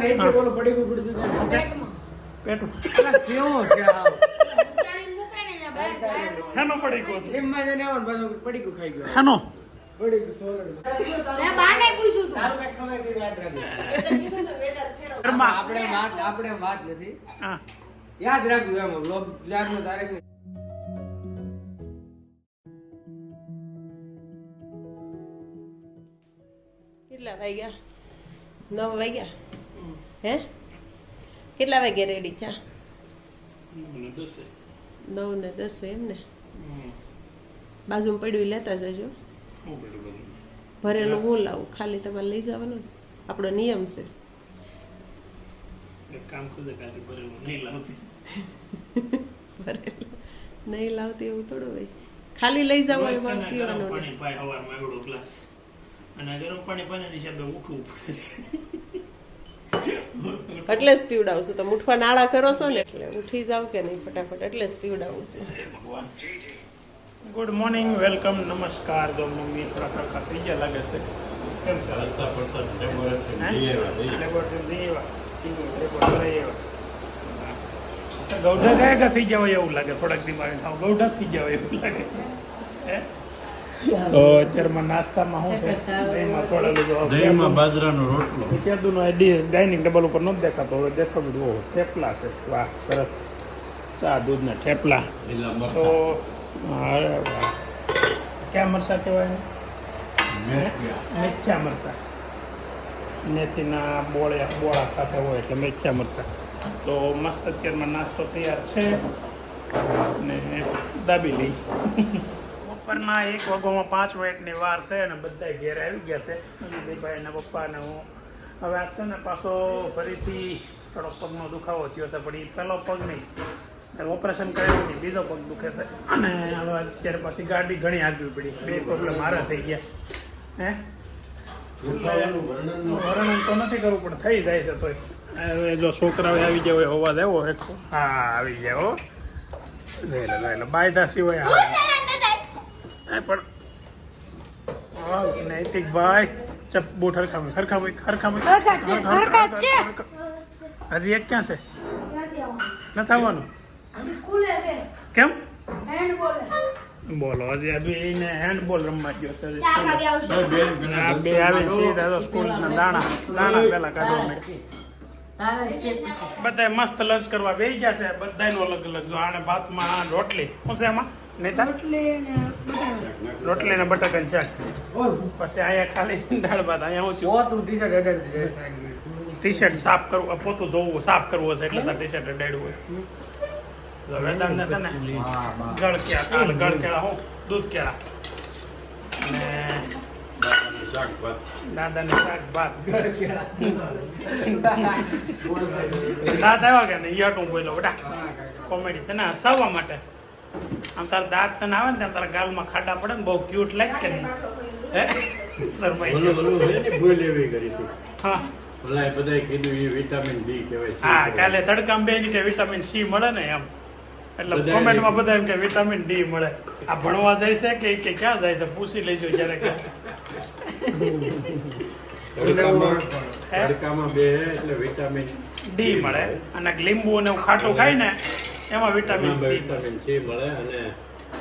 ને એટલે ઓલું પડી ગયું પડી ગયું પેટમાં. પેટું અલા, કેવો છે આ? ઉતારીને મૂકે ને ત્યાં બહાર જાહેરમાં. હેનો પડી ગયો જીમમાં જઈને આવો ને પડી ગયું ખાઈ ગયું. હેનો. પડી ગયું સોલર મેં બાને પૂછ્યું તું. તારું કાંઈક ખવાય તો યાદ રાખજો. આપણે વાત આપણે વાત નથી. હા. યાદ રાખજો એમ તારીખ કેટલા વાગ્યા? નવ વાગ્યા? હે? કેટલા વાગ્યા રેડી થયા નવ ને દસ એમ ને? બાજુમાં પડ્યું લેતા જજો. ભરેલું હું લાવું ખાલી તમારે લઈ જવાનું આપણો નિયમ છે. નહીં લાવતી. એવું થોડું હોય. ખાલી લઈ જવાનું પીવાનું અને ગરમ પાણી પાણી હિસાબે ઉઠવું પડે છે. એટલે જ પીવડાવશું તમે ઉઠવા નાળા કરો છો ને એટલે ઉઠી જાવ કે નહીં ફટાફટ એટલે જ પીવડાવું છે. ગુડ મોર્નિંગ વેલકમ નમસ્કાર જો મમ્મી થોડા ખરખા થઈ ગયા લાગે છે. કેમ છે? હલતા પડતા લેબોરેટરી ગૌઢા ગયા થઈ જાવ એવું લાગે થોડાક દિમાગ ગૌઢા થઈ જાવ એવું લાગે છે. હે? તો અત્યારમાં નાસ્તામાં શું છે? દહીંમાં છોડેલું દહીંમાં બાજરાનો રોટલો. કેદુનો એ ડીશ ડાઇનિંગ ટેબલ ઉપર નહોતો દેખાતો. હવે દેખો બધું ઓહો થેપલા છે. વાહ સરસ. ચા દૂધના થેપલા. તો અરે ક્યાં મરસા કહેવાય મેથીયા. મેથ્યા મરસા મેથીના બોળ્યા બોળા સાથે હોય એટલે મેથ્યા મરસા તો મસ્ત અત્યારમાં નાસ્તો તૈયાર છે. ને દાબી લઈ બપોરના એક વાગોમાં પાંચ મિનિટની વાર છે અને બધા ઘેર આવી ગયા છે. અજયભાઈ પપ્પાને પપ્પા હું. હવે આ છે ને પાછો ફરીથી થોડોક પગનો દુખાવો થયો છે પણ એ પહેલો પગ નહીં. ઓપરેશન કરેલું નહીં બીજો પગ દુખે છે. અને હવે અત્યારે પાછી ગાડી ઘણી આગવી પડી બે પ્રોબ્લેમ મારા થઈ ગયા. હે? વર્ણન તો નથી કરવું પણ થઈ જાય છે તોય. હવે જો છોકરાઓ આવી ગયા હોય અવાજ આવ્યો એક હા આવી ગયા હો. બાયદા સિવાય આવે. એ પણ નૈતિક ભાઈ ચપ બૂટ હરખામાં હરખામાં હરખામાં હરખા જ છે, હરખા જ છે. હજી એક ક્યાં છે? નથી આવવાનું. નથી આવવાનું? સ્કૂલે છે. કેમ? બોલો હજી આ એને હેન્ડબોલ રમવા ગયો છે. ચાર વાગે આવશે. બે આવે સીધા તો સ્કૂલના દાણા દાણા પેલા કાઢવા બધા મસ્ત લંચ કરવા બેસી ગયા છે બધાયનું અલગ અલગ જો આને ભાતમાં રોટલી. શું છે એમાં નહીં રોટલી ને બટાકા. ને શાક. પછી અહીંયા ખાલી દાળ ભાત અહીંયા હું તું ટી શર્ટ અડાડી ટી શર્ટ સાફ કરવું પોતું ધોવું સાફ કરવું હશે એટલે તાર ટી શર્ટ અડાડ્યું હોય છે ને ગળ બા. ગળ કેળા હું દૂધ કેળા. અને દાદાને શાક ભાત. બોલ આવ્યા કે નહીં? યટ હું બોલ્યો બેટા. કોમેડી તને હસાવવા માટે. આમ તારા દાંત તને આવે ને ત્યાં તારા ગાલમાં ખાડા પડે ને બહુ ક્યુટ લાગે કે નહીં શરમાઈ ઓલું ને ભૂલ એવી કરી હતી. હા. ઓલાએ બધાએ કીધું એ વિટામિન બી કહેવાય C હા કાલે તડકામાં બે કે વિટામિન સી મળે ને એમ. એટલે કોમેન્ટમાં બધા એમ કે વિટામિન ડી મળે. આ ભણવા જાય છે કે કે ક્યાં જાય છે? પૂછી લઈશું જ્યારે કે. તડકામાં બે એટલે વિટામિન ડી મળે. અને લીંબુ અને ખાટું ખાય ને એમાં વિટામિન સી વિટામિન સી મળે અને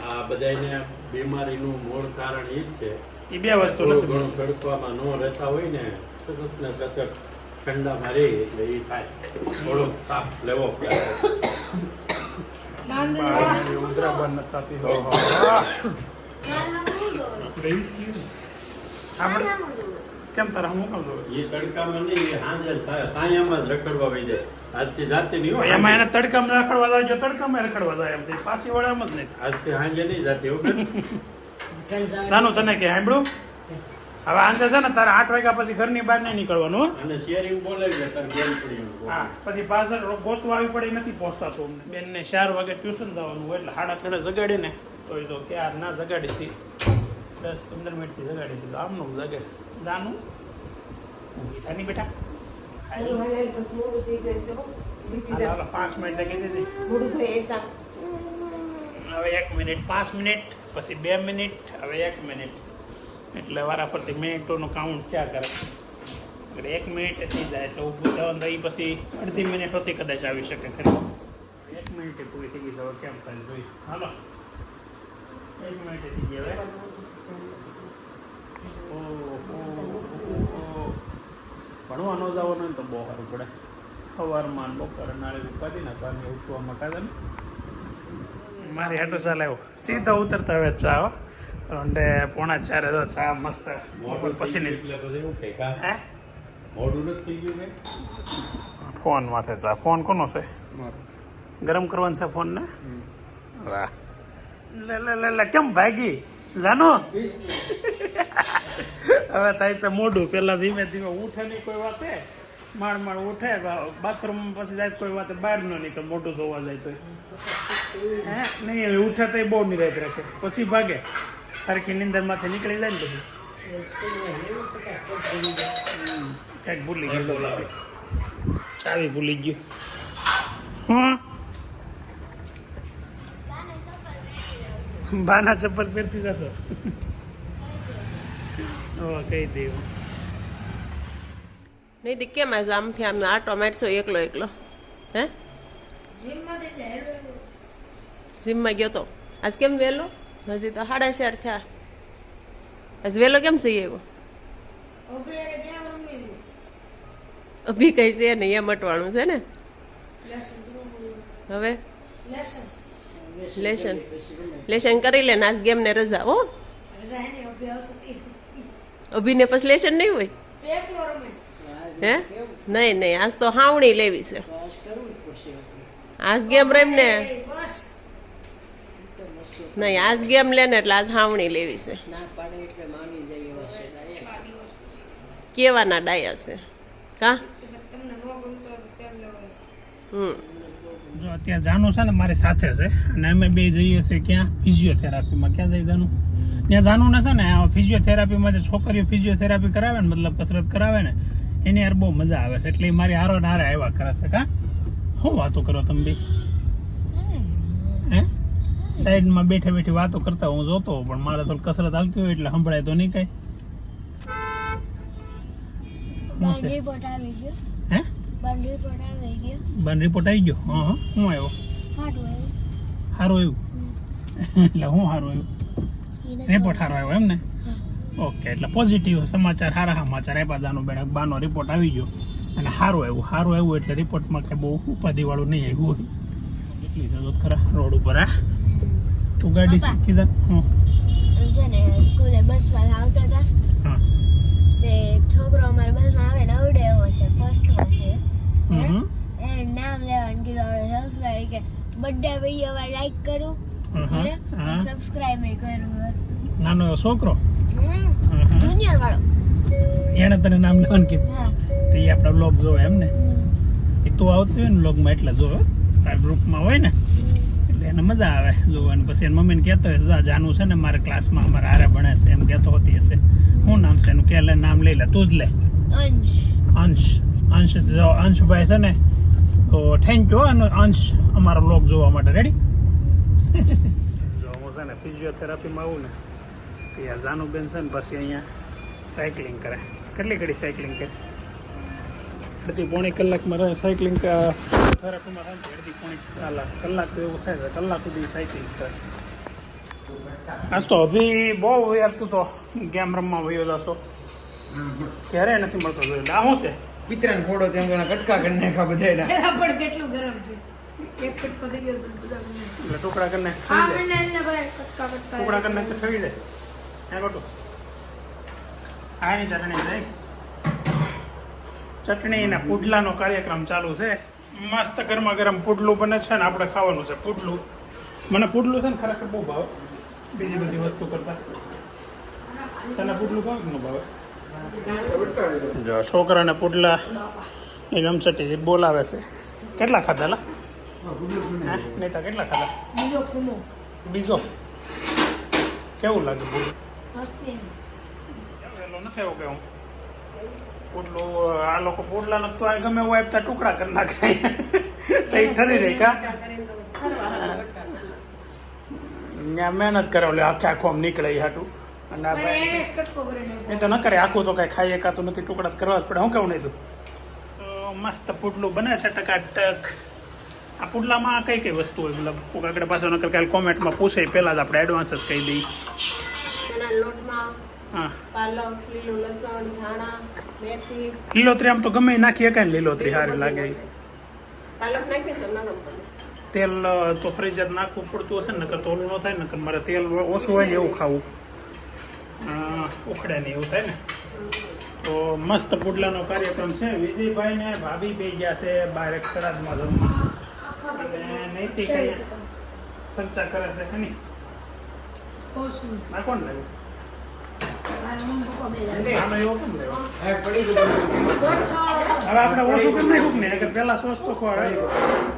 આ બધાયને બીમારીનું મૂળ કારણ એ જ છે. એ બે વસ્તુ નથી ઘણું તડકામાં ન રહેતા હોય ને સતત ને સતત ઠંડા મારી એટલે એ થાય. થોડો તાપ લેવો પડે. આપણે કેમ તારા હું જોઉં એ તડકામાં નહીં એ સાંજે સા- સાયામાં જ રખડવા વહી જાય. આજથી જાતે નહીં હોય એમાં એને તડકામાં રખડવા જાય જો તડકામાં રખડવા જાય એમ છે. પાછી વળામાં જ નહીં. આજથી સાંજે નહીં જાતી એવું નાનું તને કે સાંભળું હવે આંધે છે ને તારે આઠ વાગ્યા પછી ઘરની બહાર નહીં નીકળવાનું અને શેરિંગ બોલાવી તાર પડી હા પછી પાછળ ગોતવા આવી પડે એ નથી પહોંચતા અમને. બેનને ચાર વાગે ટ્યુશન જવાનું હોય એટલે સાડા ત્રણે જગાડી ને તો એ તો કે આ ના જગાડીશી દસ પંદર મિનિટથી જગાડી છી તો આમનું જગે. જાનું? ઊભી નહીં બેટા. પાંચ મિનિટ હવે એક મિનિટ પાંચ મિનિટ પછી બે મિનિટ હવે એક મિનિટ. એટલે વારા ફરતી મિનિટોનું કાઉન્ટ ચાર કરે. એટલે એક મિનિટ થઈ જાય એટલે ઊભું થવાનું તો એ પછી અડધી મિનિટ હોતી કદાચ આવી શકે ખરી. એક મિનિટે પૂરી થઈ ગઈ છે કેમ કરી જોઈ. હાલો. એક મિનિટે થઈ ગઈ હવે. ઓહો. ભણવા ન જવાનું ને તો બહુ સારું પડે. સવારમાં બપોરે નાળે ઉપાધી ને પાણી ઉઠવા કાઢે ને. મારી હાટો ચાલે આવ્યો સીધા ઉતરતા હવે ચા હો. અને પોણા ચારે તો ચા મસ્ત મોડું પછી મોડું નથી થઈ ગયું કે? ફોન માથે ચા. ફોન કોનો છે? ગરમ કરવાનો છે ફોન ને? વાહ. લે લે લે લે કેમ ભાગી? જાનો. હવે થાય છે મોઢું. પેલા ધીમે ધીમે ઉઠે નહીં કોઈ વાતે. માણ માણ ઉઠે. બાથરૂમ પછી જાય કોઈ વાતે બહાર ન નીકળે. મોઢું ધોવા જાય તો હે? નહીં ઉઠે તો બહુ નિરાત રાખે પછી ભાગે. સરખી નીંદર માથે નીકળી જાય ને પછી. કંઈક ભૂલી ગયું. ચાવી ભૂલી ગયું. હા બાના ચપ્પલ પહેરતી જશો? કહી દેવું નહીં દી કેમ આજ આમથી આમ આટો ટોમેટો એકલો એકલો. હે? જીમમાં ગયો તો. આજ કેમ વહેલો? હજી તો સાડા ચાર થયા. આજ વહેલો કેમ જઈએ એવો અભી કઈ છે નહીં એમ અટવાનું છે ને. હવે? લેશન લેશન કરી લે ને આજ ગેમ ને રજા હો. રજા ને અભીને પછી નહીં હોય? હે? નહીં નહીં આજ તો હાવણી લેવી છે. આજ ગેમ રેમ ને. નહીં આજ ગેમ લે ને એટલે આજ હાવણી લેવી છે. કેવાના ડાયા છે? કા? હમ. જો અત્યારે જાનું છે ને મારી સાથે છે. અને અમે બે જઈએ છીએ ક્યાં? ફિઝિયોથેરાપીમાં. ક્યાં જઈ જાનું? ત્યાં જાનું ને છે ને ફિઝિયોથેરાપીમાં જે છોકરીઓ ફિઝિયોથેરાપી કરાવે ને મતલબ કસરત કરાવે ને એની યાર બહુ મજા આવે છે. એટલે મારી હારો ને હારે આવ્યા કરે છે કા? શું વાતો કરો તમે બે? હે? સાઈડમાં બેઠે બેઠી વાતો કરતા હું જોતો પણ મારે તો કસરત આવતી હોય એટલે સંભળાય તો નહીં કઈ. હે? બંધ રિપોર્ટ આવી ગયો. બન રિપોર્ટ આવી ગયો? હા હા. હું આવ્યો? સારું આવ્યું. એટલે હું સારું આવ્યું? રિપોર્ટ સારો આવ્યો એમ ને ઓકે એટલે પોઝિટિવ સમાચાર સારા સમાચાર આપ્યા જાનું બેન. બાનો રિપોર્ટ આવી ગયો. અને સારું આવ્યું. સારું આવ્યું એટલે રિપોર્ટમાં કંઈ બહુ ઉપાધિવાળું નહીં આવ્યું હોય. એટલી જરૂર ખરા? રોડ ઉપર આ તું ગાડી. શીખી જા. હું છે ને સ્કૂલે બસમાં આવતા હતા. હા. તે એક છોકરો અમારા બસમાં આવે ને આવડે એવો છે ફર્સ્ટમાં છે હમ એને નામ લેવાનું કીધું આપણે સબસ્ક્રાઈબ કે બર્થડે વિડીયોમાં લાઈક કરું. સબસ્ક્રાઈબ કર્યું નાનો છોકરો. જુનિયર વાળો. એણે તને નામ લેવાનું કીધું. તો એ આપણા બ્લોગ જોવે એમ ને? એ તું આવતી હોય ને બ્લોગમાં એટલે જોવે. તારા ગ્રુપમાં હોય ને એટલે એને મજા આવે જોવાની. પછી એની મમ્મીને કહેતો હોય "જા, જાનું છે ને મારા ક્લાસમાં અમારા હારે ભણે છે. એમ કહેતો હોતી હશે. શું નામ છે એનું? કે લે નામ લઈ લે તું જ લે. અંશ. અંશ. અંશ જો અંશભાઈ છે ને, તો થેન્ક યુ અને અંશ અમારો બ્લોગ જોવા માટે. રેડી જો હું છે ને ફિઝિયોથેરાપીમાં આવું ને ત્યાં જાનુબેન છે ને પછી અહીંયા સાયકલિંગ કરે. કેટલી ઘડી સાયકલિંગ કરે? અડધી પોણી કલાકમાં રહે સાયકલિંગ થેરાપીમાં ને અડધી પોણી કલાક. કલાક તો એવું થાય છે, કલાક સુધી સાયકલિંગ કરે. આજ તો અભી બહુ યાદતું તો, ગેમ રમવા વયો જશો. ક્યારેય નથી મળતો જોયો. આ શું છે? પિતરાને ફોડો તેમ ઘણા કટકા કરી નાખા બધાયના. એના પણ કેટલું ગરમ છે. એક કટકો થઈ ગયો તો બધા બને. એટલે ટુકડા હા મને એને ભાઈ કટકા કટકા ટુકડા કરીને તો થઈ જાય હે આની ચટણી છે. ચટણી ને પુડલાનો કાર્યક્રમ ચાલુ છે. મસ્ત ગરમા ગરમ પુડલું બને છે ને આપણે ખાવાનું છે પુડલું. મને પુડલું છે ને ખરેખર બહુ ભાવે. બીજી બધી વસ્તુ કરતા. તને પુડલું ભાવે કે ન ભાવે? જો છોકરાને પુડલા એ ગમસટી બોલાવે છે. કેટલા ખાધા લા હે? નહીં તો કેટલા ખાધા બીજો કેવું લાગે પુડલું? નથી એવું કેવું. પૂડલું આ લોકો પુડલા તો આ ગમે એવું આપતા ટુકડા કરી નાખે. એ ઠરી રહી કા? ત્યાં મહેનત કરે એટલે આખે આખો આમ નીકળે એ હાટું. અને આપણે એ તો ન કરે આખું તો કાંઈ ખાઈ એકાતું નથી ટુકડા કરવા જ પડે. હું નહીં તું તો મસ્ત પુડલું બને છે ટકાટક. આ પુડલામાં કઈ કઈ વસ્તુ હોય? મતલબ કોઈક આગળ પાછળ નકર કાલે કોમેન્ટમાં પૂછે પહેલાં જ આપણે એડવાન્સ જ કહી દઈએ. એના હા. પાલક લીલું લસણ ધાણા મેથી. લીલોતરી આમ તો ગમે નાખી શકાય ને લીલોતરી સારી લાગે. ઈ. પાલક નાખીએ તો નરમ બને તેલ તો ફ્રીજર નાખવું પડતું હશે ને નકર તો ઓલું ન થાય ને નકર મારે તેલ ઓછું હોય ને એવું ખાવું. ઉખડે ને એવું થાય ને? તો મસ્ત પુડલાનો કાર્યક્રમ છે. વિજયભાઈ ને ભાભી બે ગયા છે બહાર એક શ્રાદ્ધમાં જમવા. અને નૈતિક ચર્ચા કરે છે હે ની આ કોણ લાવ્યો? હવે પડી ગયું હવે આપણે ઓછું કરી નાખ્યું ને અગર પહેલા સોસ તો ખોવાય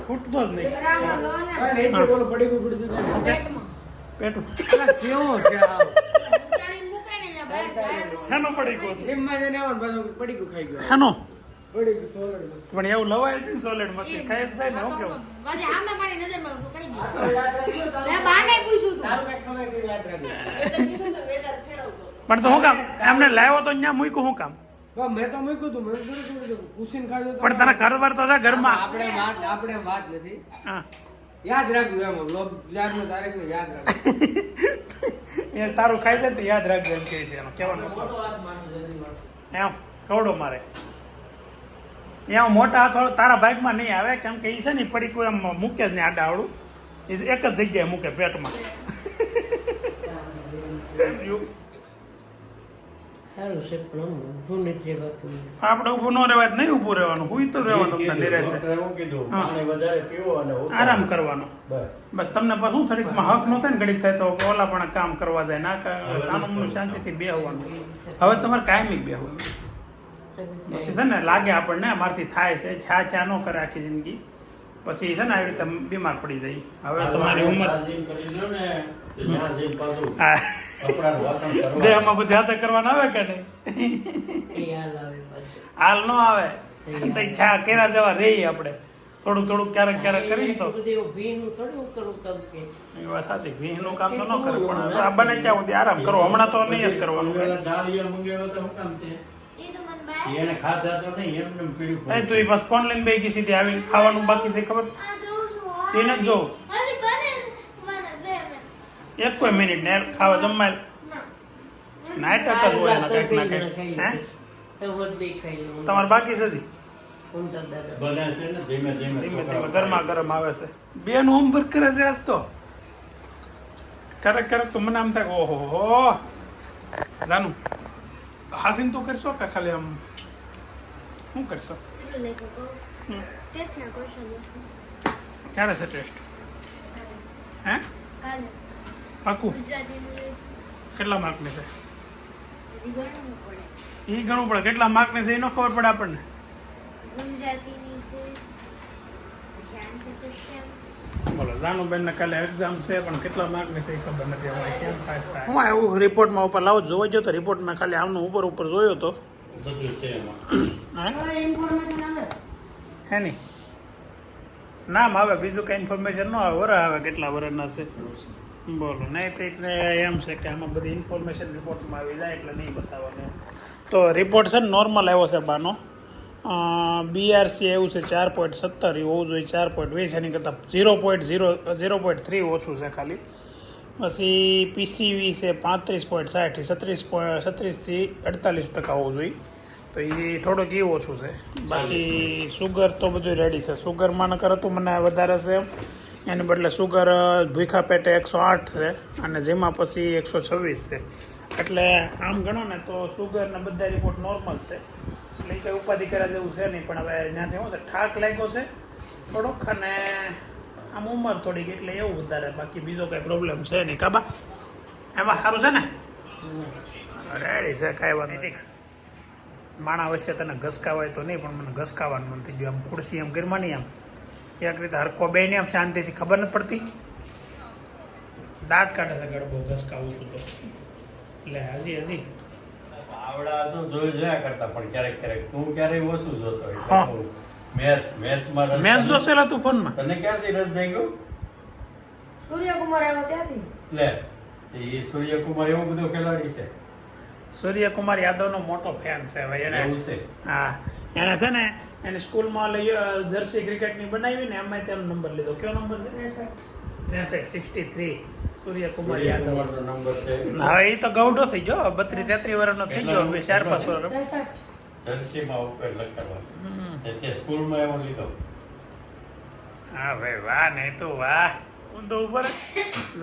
ખૂટતો જ નહીં. નૈતિક પડી ગયું પડી ગયું પેટું. અલા, કેવો છે? હેનો પડી ગયો જીમમાં જઈને આવો ને પાછું પડી ગયું ખાઈ ગયો. હેનો? પડી ગયું સોલડ. પણ એવું લવાય નહીં સોલેડ મસ્તી. ખાય જાય ને હું કેવું તારું કઈ ખબર કે યાદ રાખજો. પણ તો હું કામ? એમને લાવ્યો તો અહીંયા મૂક્યું હું કામ? પણ મેં તો મૂક્યું તું મને પૂછીને ખાધું પણ તને ઘર વાર તો છે ઘરમાં. આપણે વાત આપણે વાત નથી. હા. યાદ રાખજો એમ લોક યાદનો તારીખ યાદ રાખજો. એ તારું ખાઈ જાય તો યાદ રાખજો એમ કહે છે એનો. કહેવાનો મતલબ. એમ કવડો મારે. એમ મોટા હાથવાળો તારા બાઇકમાં નહીં આવે કેમ કે એ છે ને ફરી કોઈ એમ મૂકે જ નહીં આડા આવડું એ એક જ જગ્યાએ મૂકે પેટમાં. સારું છે પણ ઊભું નથી રહેવાતું. આપણે ઊભું ન રહેવાય નહીં ઊભું રહેવાનું હુઈ તો રહેવાનું તમને નિરાંતે. ડૉક્ટરે એવું કીધું હા. પાણી વધારે પીવો અને આરામ કરવાનો. બસ. બસ તમને બસ હું થોડીક હક નો થાય ને ઘડીક થાય તો ઓલા પણ કામ કરવા જાય. ના કા- સાનું શાંતિથી બેહવાનું. હવે તમારે કાયમી બેહવાનું પછી છે ને લાગે આપણને મારથી થાય છે. છા ચા ન કરે આખી જિંદગી. પછી છે ને આવી રીતે બીમાર પડી જાય. હવે તમારી ઉંમર. દેહમાં પછી હાથે કરવાના આવે કે નહીં? હાલ આવે ન આવે. છા કેરા જવા રહીએ આપણે. થોડું થોડું ક્યારેક ક્યારેક કરીને તો. એ વાત સાચી ઘીનું કામ તો ન કરે પણ આ બને ત્યાં સુધી આરામ કરો. હમણાં તો નહીં જ કરવાનું. એને ખાધા તો નહીં એમને એમ એ તું બસ ફોન લઈને બેગી સીધી આવી ખાવાનું બાકી છે ખબર? છે એને જો એક કોઈ મિનિટ ને ખાવા જમવા. નાટક જ હોય એના કંઈક ના કંઈક. હે? તવર દેખાય લો તમારે બાકી છે ને ધીમે ધીમે ધીમે છોકરાઓ ધીમે ગરમા ગરમ આવે છે. બેન હોમવર્ક કરે છે આજ તો. ક્યારેક ક્યારેક તો મને આમ થાય ઓહો હો. જાનું. હાસીન તું કરશો કે ખાલી આમ શું કરશો ક્યારે છે ટેસ્ટ હે પાકું કેટલા માર્કની છે એ ગણવું પડે કેટલા માર્કની છે એનો ખબર પડે આપણને ગુજરાતીની છે બોલો જાનુબેન ને કાલે એક્ઝામ છે પણ કેટલા માર્કની છે એ ખબર નથી હવે કેમ પાસ થાય. હું એવું રિપોર્ટમાં ઉપર લાવો જોવા ગયો તો રિપોર્ટમાં ખાલી આમનું ઉપર ઉપર જોયો તો. બધું છે એમાં. હે? હે નહીં નામ આવે બીજું કઈ ઇન્ફોર્મેશન ન આવે વર આવે કેટલા વરના છે? બોલો નૈતિક ને એમ છે કે આમાં બધી ઇન્ફોર્મેશન રિપોર્ટમાં આવી જાય એટલે નહીં બતાવવાનું. તો રિપોર્ટ છે ને નોર્મલ આવ્યો છે બાનો. બીઆરસી એવું છે ચાર પોઈન્ટ સત્તર એ હોવું જોઈએ ચાર પોઈન્ટ વીસ એની કરતાં zero point zero zero point three ઓછું છે ખાલી. પછી પીસીવી છે પાંત્રીસ પોઈન્ટ સાઠ છત્રીસ પોઈન્ટ છત્રીસથી અડતાલીસ ટકા હોવું જોઈએ. તો એ થોડુંક એ ઓછું છે. બાકી સુગર તો બધું રેડી છે. સુગરમાં નકર હતું મને વધારે છે. એને બદલે સુગર ભૂખા પેટે એકસો આઠ છે અને જેમાં પછી એકસો છવ્વીસ છે. એટલે આમ ગણો ને તો સુગર ને બધા રિપોર્ટ નોર્મલ છે. એટલે એ કંઈ ઉપાધિ કર્યા જેવું છે નહીં, પણ હવે ત્યાંથી શું છે, ઠાક લાગ્યો છે થોડોક અને આમ ઉંમર થોડીક એટલે એવું વધારે, બાકી બીજો કંઈ પ્રોબ્લેમ છે નહીં કાબા એમાં સારું છે ને? રેડી છે, કાંઈ વાત નથી માણા વચ્ચે તને ઘસકાવાય તો નહીં, પણ મને ઘસકાવાનું મન થઈ ગયું. આમ ખુરશી એમ ગરમાની આમ. એક રીતે હરકો બે આમ શાંતિથી ખબર નથી પડતી. દાંત કાઢે છે ગળબો ઘસકાવું છું તો. એટલે હજી હજી. આવડા તો જોઈ જોયા કરતા પણ ક્યારેક ક્યારેક તું ક્યારેય ઓછું જોતો હોય. એટલે મેચ મેચમાં રસ મેચ જોશેલા તું ફોનમાં? તને ક્યારથી રસ થઈ ગયો સૂર્યકુમાર આવ્યો ત્યાંથી. લે એ સૂર્યકુમાર એવો બધો ખેલાડી છે. સૂર્યકુમાર યાદવનો મોટો ફેન છે ભાઈ એને. એવું છે? હા. એને છે ને એને સ્કૂલમાં લઈ જર્સી ક્રિકેટની બનાવી ને એમાં તેનો નંબર લીધો. કયો નંબર છે? ત્રેસઠ. ત્રેસઠ સિક્સટી થ્રી સૂર્યકુમાર યાદવ. સૂર્યકુમારનો નંબર છે. હવે એ તો ગૌડો થઈ ગયો. બત્રીસ તેત્રીસ વર્ષનો થઈ ગયો. હવે ચાર પાંચ વર્ષ ત્રેસઠ. ઉપર લખેલો. હમ. સ્કૂલમાં એવો લીધો. હા ભાઈ વાહ નહીં તો વાહ. ઊંધો ઉપર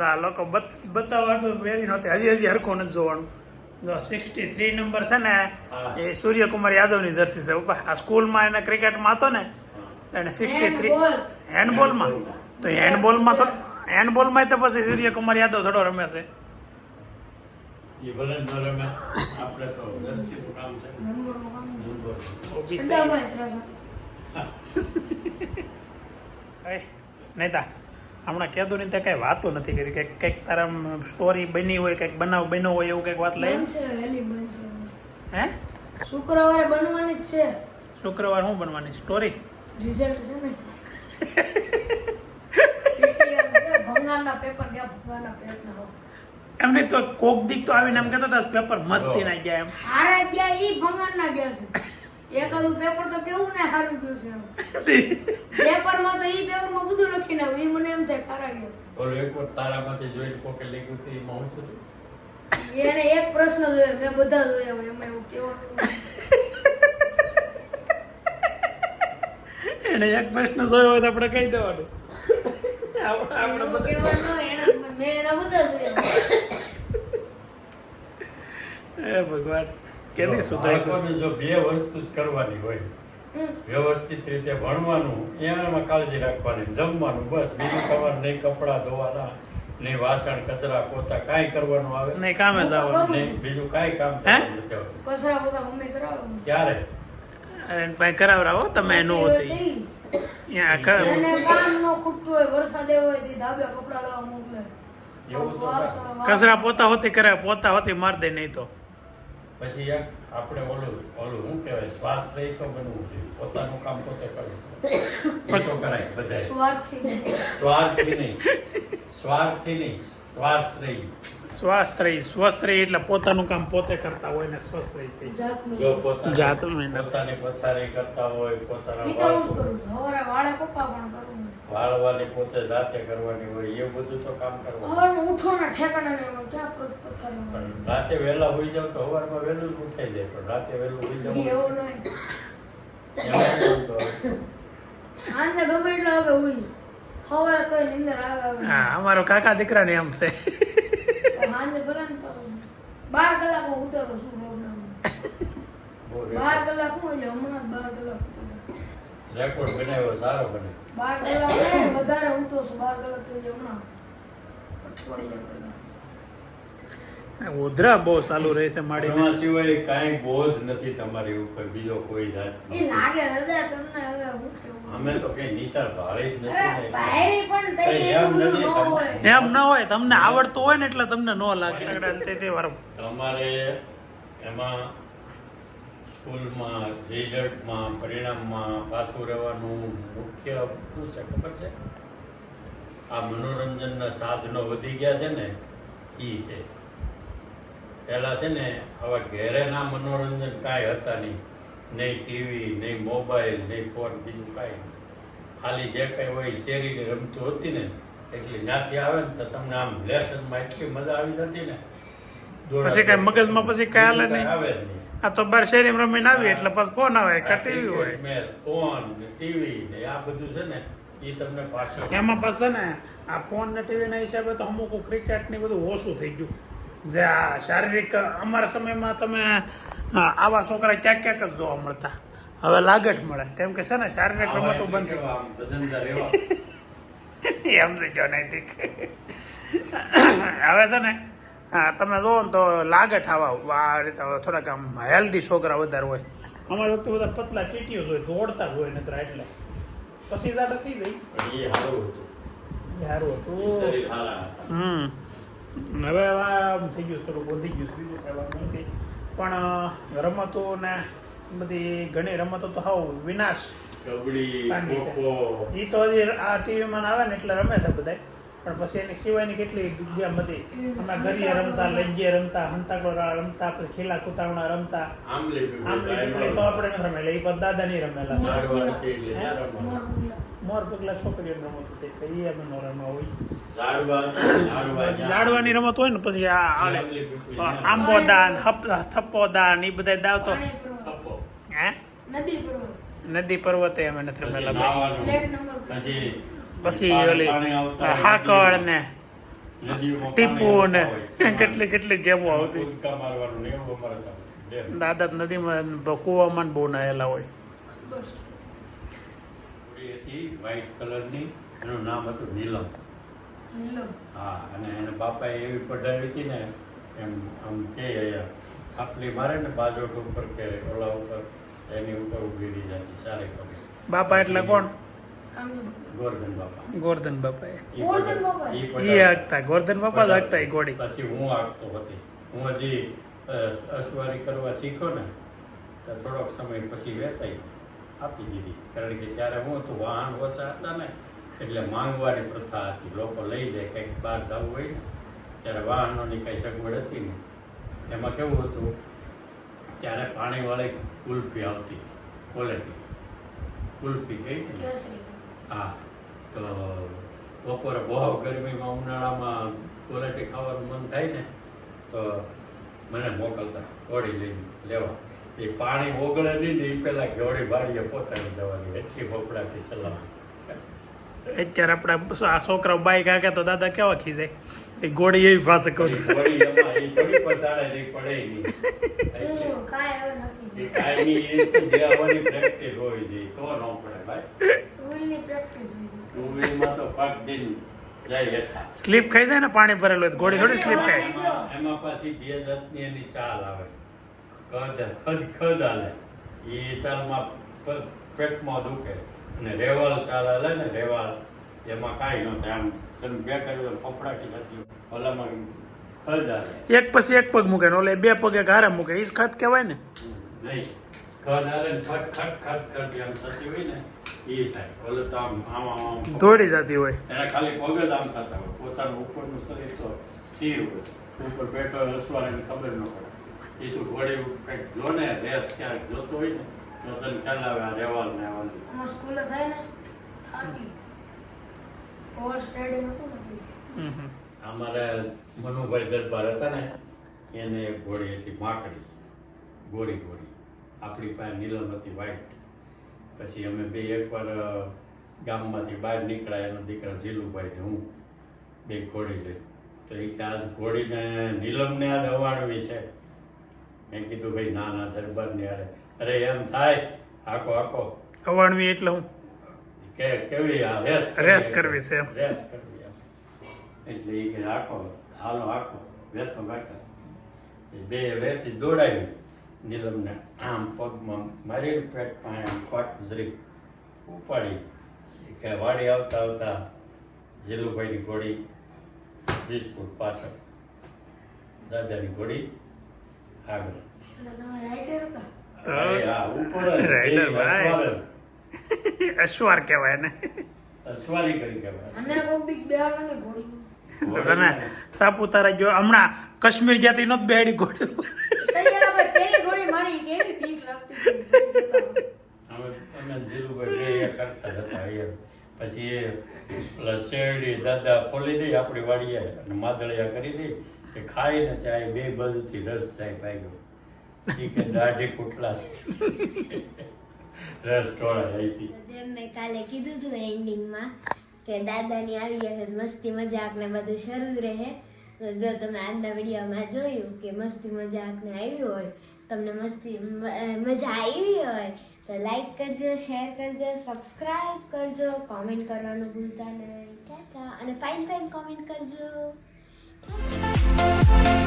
આ લોકો બત- બતાવવાનું મેરી નહોતી. હજી હજી હરખો નથી જોવાનું. જો સિક્સટી થ્રી નંબર છે ને એ સૂર્યકુમાર યાદવની જર્સી છે. ઉપા આ સ્કૂલમાં એને ક્રિકેટમાં હતો ને એને સિક્સટી થ્રી. હેન્ડબોલમાં તો હેન્ડબોલમાં તો હેન્ડબોલમાં તો પછી સૂર્યકુમાર યાદવ થોડો રમે છે. નેતા હમણાં કહેતું નહીં તે કઈ વાતો નથી કરી. કે કંઈક તારા સ્ટોરી બની હોય કંઈક બનાવ બન્યો હોય એવું કંઈક વાત લઈ? બનશે હે? શુક્રવારે બનવાની જ છે. શુક્રવાર શું બનવાની? સ્ટોરી રિઝલ્ટ છે ને. ભંગારના પેપર ગયા ભંગારના પેપરના હો. એમ નહીં તો કોક દીક તો આવીને એમ કહેતો હતા પેપર મસ્તી ના ગયા એમ. હારે ગયા ઈ ભંગારના ગયા છે. એકાદું પેપર તો કેવું ને હારું ગયું છે પેપરમાં તો ઈ પેપરમાં બધું લખી નાખ્યું ઈ મને એમ થાય ખરા ગયો. ઓલો એક વાર તારામાંથી જોઈને કોકે લખ્યું હતું માં હું? એને એક પ્રશ્ન જોયો. મેં બધા જોયા હોય. એમાં એવું કેવાનું એને એક પ્રશ્ન જોયો હોય તો આપણે કહી દેવાનું. આપણે આપણે કેવાનું એના- મેં એ ભગવાન. ગયું? બાળકોને જો બે વસ્તુ જ કરવાની હોય વ્યવસ્થિત રીતે ભણવાનું એમાં કાળજી રાખવાની જમવાનું બસ બીજું કરવાનું નહીં કપડાં ધોવાના નહીં વાસણ કચરા પોતા કાંઈ કરવાનું આવે? નહીં કામે જવાનું. નહીં બીજું કાંઈ કામ. કચરા પોતા મમ્મી કરાવો ક્યારે? અરે ભાઈ કરાવરાવો તમે નો હોતી. ત્યાં કામ નો ખૂટતું હોય વરસાદ એવો હોય તે ધાબે કપડા લાવવા મોકલે. કચરા પોતા હોતી કરે પોતા હોતી માર દે નહીં તો. પછી એક આપણે ઓલું ઓલું શું કહેવાય શ્વાસ રહી તો બનવું જોઈએ. પોતાનું કામ પોતે કરવું તો કરાય બધાય સ્વાર્થી નહીં. સ્વાર્થથી નહીં. સ્વાર્થી નહીં. શ્વાસ રહી. સ્વસ્થ સ્વશ્રય એટલે પોતાનું કામ પોતે કરતા હોય ને સ્વશ્રય કહે છે. જાતનું. જો પોતાની જાતનું પોતાની પથારી કરતા હોય પોતાના વાળ હવારે વાળે પપ્પા પણ કરું છું. વાળવાની પોતે જાતે કરવાની હોય એ બધું તો કામ કરવાનું હવારમાં ઉઠો ને ઠેકાણા ને એમાં ક્યાં પ- પથારી પણ રાતે વહેલા હોઈ જાવ તો સવારમાં વહેલું જ ઉઠાઈ જાય પણ રાતે વહેલું હોઈ જાવ એવું નહીં. સાંજે ગમે એટલે આવે ઉઈ. સવારે તો નીંદર આવે. હા અમારો કાકા દીકરાને એમ છે સાંજે ભલે ને બાર કલાક હું ઉતરો છું. બાર કલાક હું હમણાં જ બાર કલાક. રેકોર્ડ બનાવ્યો સારો બને બાર કલાક નહીં, વધારે ઊંઘતો છું બાર કલાક તો હજી અઠવાડિયા ઉધરા બહુ સારું રહેશે માડી એના સિવાય કાંઈ બોજ નથી તમારી ઉપર બીજો કોઈ જાત એ લાગે હૃદય તમને હવે હું અમે તો કઈ નિશાળ ભારે જ નથી ભાઈ પણ તઈ એમ નથી ન હોય. એમ ન હોય તમને આવડતું હોય ને એટલે તમને ન લાગે. તમારે એમાં સ્કૂલમાં રિઝલ્ટમાં પરિણામમાં પાછું રહેવાનું મુખ્ય શું છે? ખબર છે? આ મનોરંજનના સાધનો વધી ગયા છે ને એ છે. પહેલાં છે ને આવા ઘેરેના મનોરંજન કાંઈ હતા નહીં. નહીં ટીવી નહીં મોબાઈલ નહીં ફોન બીજું કાંઈ નહીં. ખાલી જે કંઈ હોય શેરીની રમતું હતી ને એટલે જ્યાંથી આવે ને તો તમને આમ લેસનમાં એટલી મજા આવી જતી ને. પછી કાંઈ મગજમાં પછી કઈ આવે નહીં. આ તો બાર શેરીમાં રમીને આવી એટલે પછી ફોન આવે કે ટીવી હોય? મેચ ફોન ટીવી ને આ બધું છે ને એ તમને પાછળ એમાં પછી ને આ ફોન ને ટીવી ના હિસાબે તો અમુક ક્રિકેટ ને બધું ઓછું થઈ ગયું. જે આ શારીરિક અમારા સમયમાં તમે આવા છોકરા ક્યાંક ક્યાંક જ જોવા મળતા. હવે લાગટ મળે. કેમ કે છે ને શારીરિક રમતો બંધ. એમ થઈ ગયો. નૈતિક હવે છે ને હા તમે લો ને તો લાગે ઠાવા આ રીતે થોડાક આમ હેલ્ધી છોકરા વધારે હોય. અમારી વખતે બધા પતલા ટીટીઓ હોય દોડતા જ હોય નકર એટલે. પછી જાડા થઈ ગઈ સારું હતું. હમ. હવે આમ થઈ ગયું થોડું વધી ગયું છે, બીજું કહેવાનું નથી. પણ રમતોને રમતો ને બધી ઘણી રમતો તો હાવ વિનાશ કબડ્ડી એ તો હજી આ ટીવીમાં આવે ને એટલે રમે છે બધા પણ પછી એની સિવાયની કેટલી ગેમ હતી અમે ઘડીએ રમતા લંજીએ રમતા હંતાકોરા રમતા પછી ખીલા કુતાવણા રમતા. તો આપણે નથી રમેલા એ બધા દાદા નહીં રમેલા. મોર પગલા છોકરીઓ રમત હતી એ અમે નો રમવા હોય. ઝાડવા ઝાડવા ઝાડવાની રમત હોય ને પછી આ થપ્પો દાન એ બધા દાવ તો. હે? નદી પર્વતે. અમે નથી રમેલા પછી ઓલી હાકળ ને ટીપુ ને કેટલી કેટલી ગેમો આવતી. દાદા નદીમાં બ- કૂવામાં બહુ નાયેલા હોય. હતી વ્હાઈટ કલરની એનું નામ હતું નીલમ. નીલમ. હા અને એને બાપાએ એવી પઢાવી હતી ને એમ આમ કે થાપલી મારે ને બાજોટ ઉપર કે ઓલા ઉપર એની ઉપર ઊભી રહી જતી સારી બાપા એટલે કોણ. ગોરધન બાપા. ગોરધન બાપા ગોરધન બાપા? એ. આગતા ગોરધન બાપા જ આગતા એ ઘોડી પછી હું આગતો હતી. હું હજી અસવારી કરવા શીખ્યો ને તો થોડોક સમય પછી વેચાઈ આપી દીધી. કારણ કે ત્યારે હું હતું વાહન ઓછા હતા ને એટલે માંગવાની પ્રથા હતી. લોકો લઈ જાય કંઈક બહાર જવું હોય ને ત્યારે વાહનોની કંઈ સગવડ હતી ને એમાં કેવું હતું ત્યારે પાણીવાળી કુલ્ફી આવતી ક્વોલિટી કુલ્ફી કઈ ને કેસરી. હા, તો બપોરે બહુ ગરમીમાં ઉનાળામાં ક્વોલિટી ખાવાનું મન થાય ને, તો મને મોકલતા ઓળી લઈને લેવા. એ પાણી ઓગળે નહીં ને એ પહેલાં ઘોડી વાડીએ પહોંચાડી દેવાની, એટલી ફફડાટી ચલાવવાની અત્યારે આપણા આ છોકરાઓ બાઈક હાકે તો દાદા કેવા ખીજાય એ ગોળી એવી પાસે કહું છે. ટુ વ્હીલમાં તો પગ દિન જાય હેઠા સ્લીપ ખાઈ જાય ને પાણી ભરેલું હોય તો ઘોડી થોડી સ્લીપ ખાય. એમાં એમાં પાછી બે જાતની એની ચાલ આવે. કદ ખદ ખદ હાલે. એ ચાલમાં પેટમાં દુખે. અને રેવાલ ચાલ ને રેવાલ એમાં કાંઈ ન થાય. આમ તમે બે કર્યું ફફડાટી થતી ભલામાં ખદ એક પછી એક પગ મૂકે ઓલે બે પગે ઘારે મૂકે જ ખત કહેવાય ને? નહીં ખદ હાલે ને ખટ ખટ ખટ ખટ એમ થતી હોય ને એ થાય. ઓલે તો આમ આમ આમ આમ દોડી જતી હોય. એના ખાલી પગ જ આમ થતા હોય. પોતાનું ઉપરનું શરીર તો સ્થિર હોય. ઉપર બેઠો હોય ખબર ન પડે. એ તો ઘોડી કંઈક જો ને રેસ ક્યારેક જોતો હોય ને તને ખ્યાલ આવે આ રેવાલ ને આવાલ અમારે સ્કૂલે થાય ને થાતી હોર્સ રાઇડિંગ હતું ને તે. હમ. હમ. અમારે મનુભાઈ દરબાર હતા ને એને એક ઘોડી હતી માકડી. ગોરી ગોરી. આપણી પાસે નીલમ હતી વ્હાઈટ પછી અમે બે એકવાર ગામમાંથી બહાર નીકળ્યા એના દીકરા ઝીલુભાઈ ને હું બે ઘોડી લઈ તો એ કે આજ ઘોડીને નીલમને આજ અવાણવી છે. મેં કીધું ભાઈ ના ના દરબારની ને અરે એમ થાય આખો આખો અવાણવી એટલે હું. કે કેવી આ રેસ રેસ કરવી છે એમ. રેસ કરવી. એટલે એ કે આખો હાલો આખો વેતો એ બે વેતી દોડાવી નીલમને આમ પગમાં મારી પેટમાં આમ કોટ જરી ઉપાડી. કે વાડી આવતા આવતા જીલુભાઈની ઘોડી વીસ ફૂટ પાછળ દાદાની ઘોડી રાઈડર ભાઈ. અશ્વાર કહેવાય ને અસવારી કરી કહેવાય. અને ને તો તને સાપુતારા જો હમણાં કાશ્મીર જ્યાંથી નહોત બેડી ઘોડી. પેલી ઘોડી મારી કેવી બીક લાગતી અમે અમે જીલુભાઈ બે કરતા હતા અહીંયા પછી શેરડી દાદા ખોલી દઈ આપણી વાડીએ અને માદળિયા કરી દઈ કે ખાઈને ત્યાં બે બાજુથી રસ જાય પાક્યો એ કે દાઢી કુટલા છે. રસ ટોળા જાય જેમ મેં કાલે કીધું હતું એન્ડિંગમાં કે દાદાની આવી હશે મસ્તી મજાક ને બધું શરૂ રહે. જો તમે આજના વિડીયોમાં જોયું કે મસ્તી મજાક ને આવ્યું હોય, તમને મસ્તી મજા આવી હોય, તો લાઈક કરજો શેર કરજો સબસ્ક્રાઈબ કરજો કોમેન્ટ કરવાનું ભૂલતા નહીં. ટાટા. અને ફાઇન ફાઇન કોમેન્ટ કરજો. Música